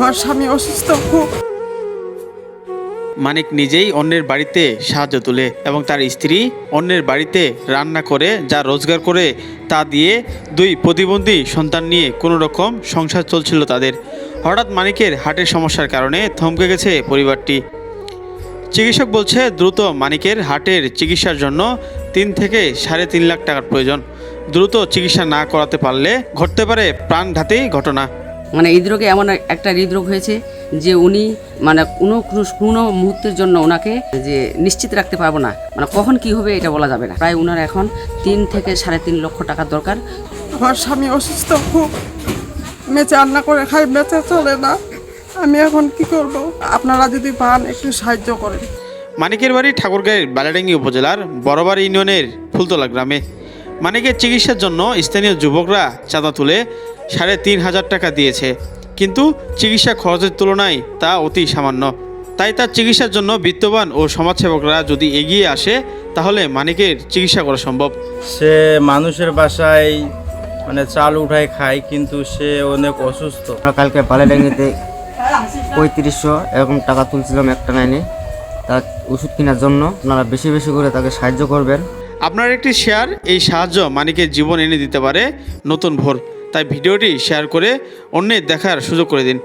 আমার স্বামী অসুস্থ খুব মানিক নিজেই অন্যের বাড়িতে সাহায্য তোলে এবং তার স্ত্রী অন্যের বাড়িতে রান্না করে যা রোজগার করে তা দিয়ে দুই প্রতিবন্ধী সন্তান নিয়ে কোনো রকম সংসার চলছিল তাদের। হঠাৎ মানিকের হার্টের সমস্যার কারণে থমকে গেছে পরিবারটি। চিকিৎসক বলছে, দ্রুত মানিকের হার্টের চিকিৎসার জন্য তিন থেকে সাড়ে তিন লাখ টাকার প্রয়োজন। দ্রুত চিকিৎসা না করাতে পারলে ঘটতে পারে প্রাণঘাতী ঘটনা। মানে হৃদরোগে এমন একটা হৃদরোগ হয়েছে যে উনি মানে কোনো কোনো- মুহূর্তের জন্য ওনাকে যে নিশ্চিত রাখতে পারব না। মানে কখন কি হবে এটা বলা যাবে না। প্রায় ওনার এখন তিন থেকে সাড়ে তিন লক্ষ টাকার দরকার। আমার স্বামী অসুস্থ খুব। মেচে রান্না করে খাই বেঁচে চলে না। আমি এখন কি করব? আপনারা যদি পান একটু সাহায্য করেন। মানিকের বাড়ি ঠাকুরগাঁয়ের বালাডাঙ্গি উপজেলার বড়বাড়ি ইউনিয়নের ফুলতলা গ্রামে। মানিকের চিকিৎসার জন্য স্থানীয় যুবকরা চাঁদা তুলে সাড়ে তিন হাজার টাকা দিয়েছে। কিন্তু চিকিৎসা খরচের তুলনায় তা অতি সামান্য। তাই তার চিকিৎসার জন্য বিত্তবান ও সমাজসেবকরা যদি এগিয়ে আসে, তাহলে মানিকের চিকিৎসা করা সম্ভব। সে মানুষের বাসায় মানে চাল উঠায় খায়, কিন্তু সে অনেক অসুস্থ। কালকে বালিডাঙ্গিতে পঁয়ত্রিশশো এরকম টাকা তুলছিলাম একটা লাইনে। তার ওষুধ কেনার জন্য আপনারা বেশি বেশি করে তাকে সাহায্য করবেন। আপনার একটি শেয়ার এই সাহায্য মানিকের জীবন এনে দিতে পারে নতুন ভোর। তাই ভিডিওটি শেয়ার করে অন্যের দেখার সুযোগ করে দিন।